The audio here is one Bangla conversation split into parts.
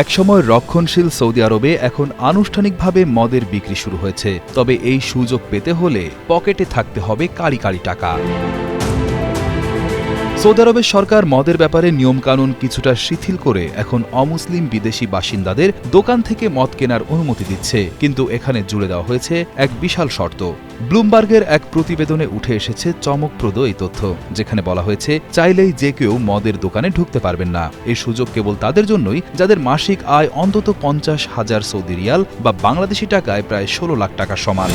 একসময় রক্ষণশীল সৌদি আরবে এখন আনুষ্ঠানিকভাবে মদের বিক্রি শুরু হয়েছে, তবে এই সুযোগ পেতে হলে পকেটে থাকতে হবে কাড়ি কাড়ি টাকা। সৌদি আরবের সরকার মদের ব্যাপারে নিয়মকানুন কিছুটা শিথিল করে এখন অমুসলিম বিদেশি বাসিন্দাদের দোকান থেকে মদ কেনার অনুমতি দিচ্ছে। কিন্তু এখানে জুড়ে দেওয়া হয়েছে এক বিশাল শর্ত। ব্লুমবার্গের এক প্রতিবেদনে উঠে এসেছে চমকপ্রদ এই তথ্য, যেখানে বলা হয়েছে, চাইলেই যে কেউ মদের দোকানে ঢুকতে পারবেন না। এই সুযোগ কেবল তাদের জন্যই, যাদের মাসিক আয় অন্তত পঞ্চাশ হাজার সৌদি রিয়াল বা বাংলাদেশি টাকায় প্রায় ষোলো লাখ টাকা সমান।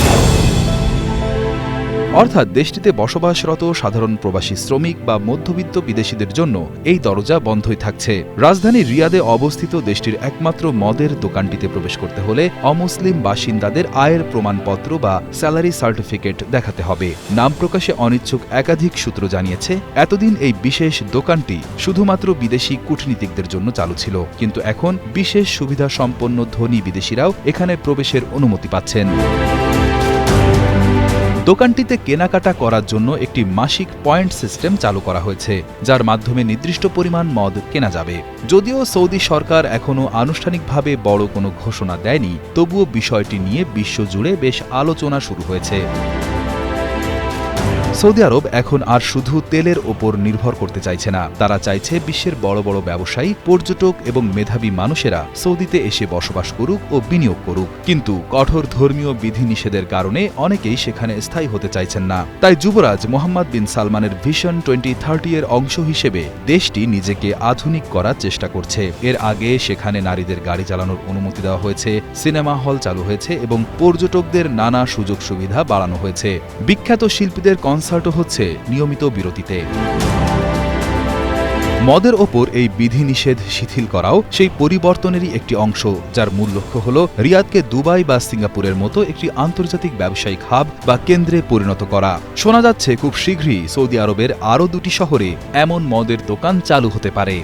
অর্থাৎ দেশটিতে বসবাসরত সাধারণ প্রবাসী শ্রমিক বা মধ্যবিত্ত বিদেশিদের জন্য এই দরজা বন্ধই থাকছে। রাজধানী রিয়াদে অবস্থিত দেশটির একমাত্র মদের দোকানটিতে প্রবেশ করতে হলে অমুসলিম বাসিন্দাদের আয়ের প্রমাণপত্র বা স্যালারি সার্টিফিকেট দেখাতে হবে। নাম প্রকাশে অনিচ্ছুক একাধিক সূত্র জানিয়েছে, এতদিন এই বিশেষ দোকানটি শুধুমাত্র বিদেশি কূটনীতিকদের জন্য চালু ছিল, কিন্তু এখন বিশেষ সুবিধা সম্পন্ন ধনী বিদেশিরাও এখানে প্রবেশের অনুমতি পাচ্ছেন। দোকানটিতে কেনাকাটা করার জন্য একটি মাসিক পয়েন্ট সিস্টেম চালু করা হয়েছে, যার মাধ্যমে নির্দিষ্ট পরিমাণ মদ কেনা যাবে। যদিও সৌদি সরকার এখনও আনুষ্ঠানিকভাবে বড় কোনো ঘোষণা দেয়নি, তবুও বিষয়টি নিয়ে বিশ্বজুড়ে বেশ আলোচনা শুরু হয়েছে। সৌদি আরব এখন আর শুধু তেলের ওপর নির্ভর করতে চাইছে না। তারা চাইছে বিশ্বের বড় বড় ব্যবসায়ী, পর্যটক এবং মেধাবী মানুষেরা সৌদিতে এসে বসবাস করুক ও বিনিয়োগ করুক। কিন্তু কঠোর ধর্মীয় বিধিনিষেধের কারণে অনেকেই সেখানে স্থায়ী হতে চাইছেন না। তাই যুবরাজ মোহাম্মদ বিন সালমানের ভিশন টোয়েন্টি থার্টি এর অংশ হিসেবে দেশটি নিজেকে আধুনিক করার চেষ্টা করছে। এর আগে সেখানে নারীদের গাড়ি চালানোর অনুমতি দেওয়া হয়েছে, সিনেমা হল চালু হয়েছে এবং পর্যটকদের নানা সুযোগ সুবিধা বাড়ানো হয়েছে। বিখ্যাত শিল্পীদের কনসার্টও হচ্ছে নিয়মিত বিরতিতে। মদের ওপর এই বিধিনিষেধ শিথিল করাও সেই পরিবর্তনেরই একটি অংশ, যার মূল লক্ষ্য হল রিয়াদকে দুবাই বা সিঙ্গাপুরের মতো একটি আন্তর্জাতিক ব্যবসায়িক হাব বা কেন্দ্রে পরিণত করা। শোনা যাচ্ছে খুব শীঘ্রই সৌদি আরবের আরও দুটি শহরে এমন মদের দোকান চালু হতে পারে।